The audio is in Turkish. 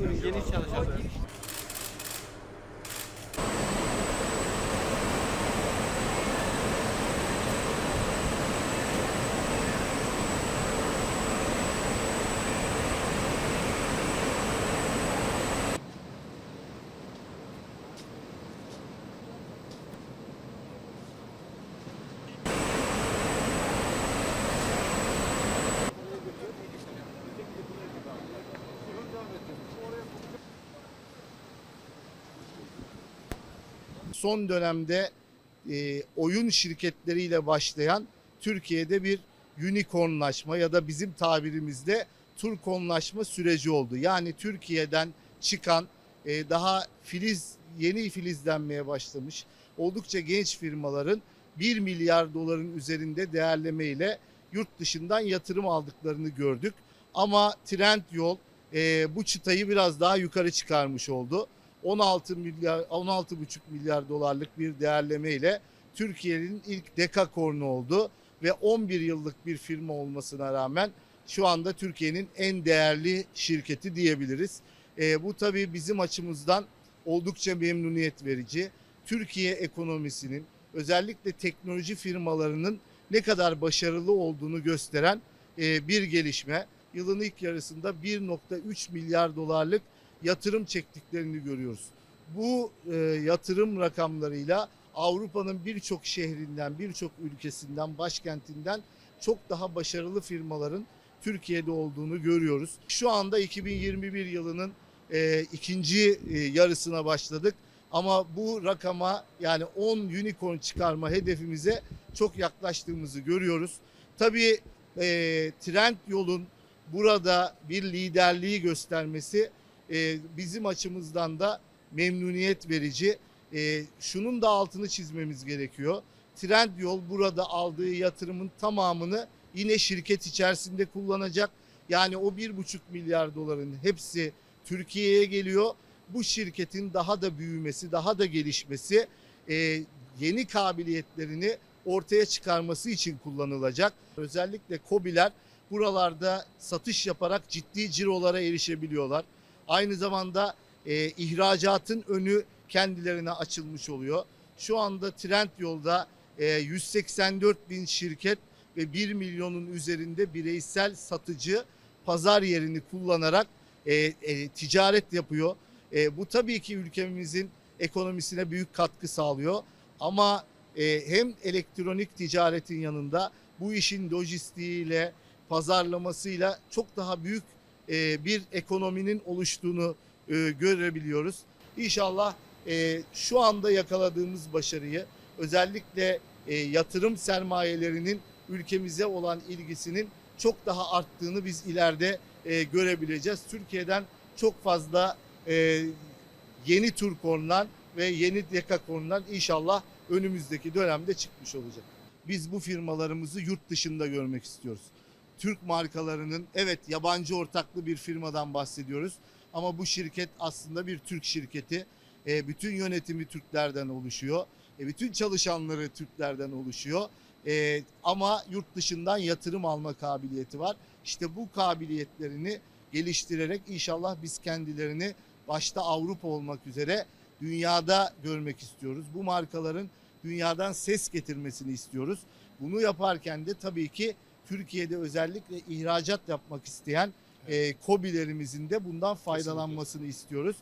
Geniş çalışalım. Son dönemde e, oyun şirketleriyle başlayan Türkiye'de bir unicornlaşma ya da bizim tabirimizde turkonlaşma süreci oldu. Yani Türkiye'den çıkan e, daha filiz yeni filizlenmeye başlamış oldukça genç firmaların 1 milyar doların üzerinde değerlemeyle yurt dışından yatırım aldıklarını gördük. Ama Trendyol e, bu çıtayı biraz daha yukarı çıkarmış oldu. 16 milyar 16,5 milyar dolarlık bir değerleme ile Türkiye'nin ilk dekakornu oldu ve 11 yıllık bir firma olmasına rağmen şu anda Türkiye'nin en değerli şirketi diyebiliriz. E, bu tabii bizim açımızdan oldukça memnuniyet verici. Türkiye ekonomisinin özellikle teknoloji firmalarının ne kadar başarılı olduğunu gösteren e, bir gelişme. Yılın ilk yarısında 1.3 milyar dolarlık yatırım çektiklerini görüyoruz. Bu e, yatırım rakamlarıyla Avrupa'nın birçok şehrinden, birçok ülkesinden, başkentinden çok daha başarılı firmaların Türkiye'de olduğunu görüyoruz. Şu anda 2021 yılının e, ikinci e, yarısına başladık. Ama bu rakama yani 10 unicorn çıkarma hedefimize çok yaklaştığımızı görüyoruz. Tabii e, trend yolun burada bir liderliği göstermesi e, bizim açımızdan da memnuniyet verici. E, şunun da altını çizmemiz gerekiyor. Trendyol burada aldığı yatırımın tamamını yine şirket içerisinde kullanacak. Yani o bir buçuk milyar doların hepsi Türkiye'ye geliyor. Bu şirketin daha da büyümesi, daha da gelişmesi, e, yeni kabiliyetlerini ortaya çıkarması için kullanılacak. Özellikle KOBİ'ler buralarda satış yaparak ciddi cirolara erişebiliyorlar. Aynı zamanda e, ihracatın önü kendilerine açılmış oluyor. Şu anda Trendyol'da e, 184 bin şirket ve 1 milyonun üzerinde bireysel satıcı pazar yerini kullanarak e, e, ticaret yapıyor. E, bu tabii ki ülkemizin ekonomisine büyük katkı sağlıyor. Ama e, hem elektronik ticaretin yanında bu işin lojistiğiyle, pazarlamasıyla çok daha büyük e, bir ekonominin oluştuğunu e, görebiliyoruz. İnşallah e, şu anda yakaladığımız başarıyı özellikle yatırım sermayelerinin ülkemize olan ilgisinin çok daha arttığını biz ileride görebileceğiz. Türkiye'den çok fazla yeni turkonlar ve yeni dekakornlar inşallah önümüzdeki dönemde çıkmış olacak. Biz bu firmalarımızı yurt dışında görmek istiyoruz. Türk markalarının evet yabancı ortaklı bir firmadan bahsediyoruz ama bu şirket aslında bir Türk şirketi. E, bütün yönetimi Türklerden oluşuyor. E, bütün çalışanları Türklerden oluşuyor. E, ama yurt dışından yatırım alma kabiliyeti var. İşte bu kabiliyetlerini geliştirerek inşallah biz kendilerini başta Avrupa olmak üzere dünyada görmek istiyoruz. Bu markaların dünyadan ses getirmesini istiyoruz. Bunu yaparken de tabii ki Türkiye'de özellikle ihracat yapmak isteyen e, KOBİ'lerimizin de bundan faydalanmasını istiyoruz.